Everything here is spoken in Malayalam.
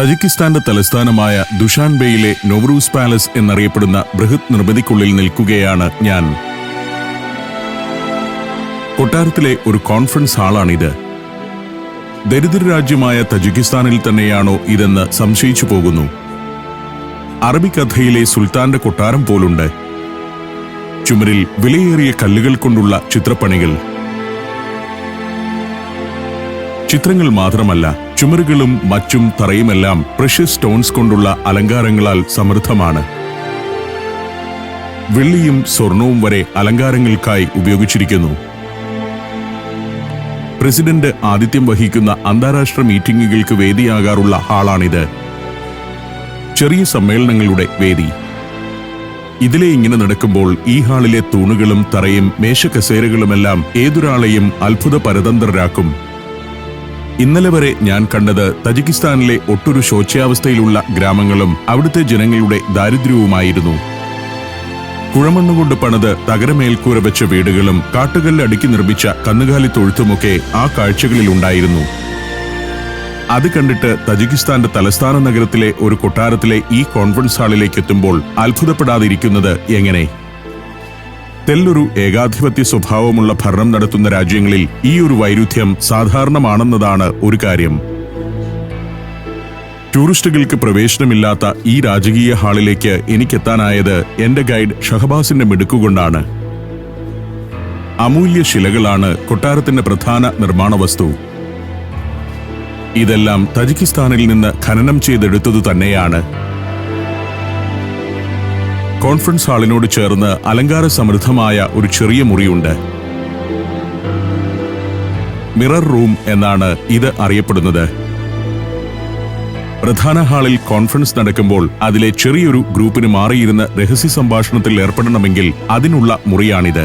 തജിക്കിസ്ഥാന്റെ തലസ്ഥാനമായ ദുഷാൻബേയിലെ നോവറൂസ് പാലസ് എന്നറിയപ്പെടുന്ന ബൃഹത് നിർമ്മിതിക്കുള്ളിൽ നിൽക്കുകയാണ് ഞാൻ. കൊട്ടാരത്തിലെ ഒരു കോൺഫറൻസ് ഹാളാണിത്. ദരിദ്ര രാജ്യമായ തജിക്കിസ്ഥാനിൽ തന്നെയാണോ ഇതെന്ന് സംശയിച്ചു പോകുന്നു. അറബിക്കഥയിലെ സുൽത്താന്റെ കൊട്ടാരം പോലുണ്ട്. ചുമരിൽ വിലയേറിയ കല്ലുകൾ കൊണ്ടുള്ള ചിത്രപ്പണികൾ. ചിത്രങ്ങൾ മാത്രമല്ല ചുമരുകളും മച്ചും തറയുമെല്ലാം പ്രഷ്യസ് സ്റ്റോൺസ് കൊണ്ടുള്ള അലങ്കാരങ്ങളാൽ സമൃദ്ധമാണ്. വെള്ളിയും സ്വർണവും വരെ അലങ്കാരങ്ങൾക്കായി ഉപയോഗിച്ചിരിക്കുന്നു. പ്രസിഡന്റ് ആദിത്യം വഹിക്കുന്ന അന്താരാഷ്ട്ര മീറ്റിംഗുകൾക്ക് വേദിയാകാറുള്ള ഹാളാണിത്. ചെറിയ സമ്മേളനങ്ങളുടെ വേദി. ഇതിലെ ഇങ്ങനെ നടക്കുമ്പോൾ ഈ ഹാളിലെ തൂണുകളും തറയും മേശക്കസേരകളുമെല്ലാം ഏതൊരാളെയും അത്ഭുത പരതന്ത്രരാക്കും. ഇന്നലെ വരെ ഞാൻ കണ്ടത് തജിക്കിസ്ഥാനിലെ ഒട്ടൊരു ശോച്യാവസ്ഥയിലുള്ള ഗ്രാമങ്ങളും അവിടുത്തെ ജനങ്ങളുടെ ദാരിദ്ര്യവുമായിരുന്നു. കുഴമണ്ണുകൊണ്ട് പണിത് തകരമേൽക്കൂര വെച്ച വീടുകളും കാട്ടുകല്ല് അടുക്കി നിർമ്മിച്ച കന്നുകാലി തൊഴുത്തുമൊക്കെ ആ കാഴ്ചകളിലുണ്ടായിരുന്നു അത് കണ്ടിട്ട് തജിക്കിസ്ഥാന്റെ തലസ്ഥാന നഗരത്തിലെ ഒരു കൊട്ടാരത്തിലെ ഈ കോൺഫറൻസ് ഹാളിലേക്ക് എത്തുമ്പോൾ അത്ഭുതപ്പെടാതിരിക്കുന്നത് എങ്ങനെ? തെല്ലൊരു ഏകാധിപത്യ സ്വഭാവമുള്ള ഭരണം നടത്തുന്ന രാജ്യങ്ങളിൽ ഈ ഒരു വൈരുദ്ധ്യം സാധാരണമാണെന്നതാണ് ഒരു കാര്യം. ടൂറിസ്റ്റുകൾക്ക് പ്രവേശനമില്ലാത്ത ഈ രാജകീയ ഹാളിലേക്ക് എനിക്കെത്താനായത് എന്റെ ഗൈഡ് ഷഹബാസിന്റെ മിടുക്കുകൊണ്ടാണ്. അമൂല്യ ശിലകളാണ് കൊട്ടാരത്തിന്റെ പ്രധാന നിർമ്മാണ വസ്തു. ഇതെല്ലാം തജിക്കിസ്ഥാനിൽ നിന്ന് ഖനനം ചെയ്തെടുത്തതു തന്നെയാണ്. കോൺഫറൻസ് ഹാളിനോട് ചേർന്ന് അലങ്കാര സമൃദ്ധമായ ഒരു ചെറിയ മുറിയുണ്ട്. മിറർ റൂം എന്നാണ് ഇത് അറിയപ്പെടുന്നത്. പ്രധാന ഹാളിൽ കോൺഫറൻസ് നടക്കുമ്പോൾ അതിലെ ചെറിയൊരു ഗ്രൂപ്പിന് മാറിയിരുന്ന് രഹസ്യ സംഭാഷണത്തിൽ ഏർപ്പെടണമെങ്കിൽ അതിനുള്ള മുറിയാണിത്.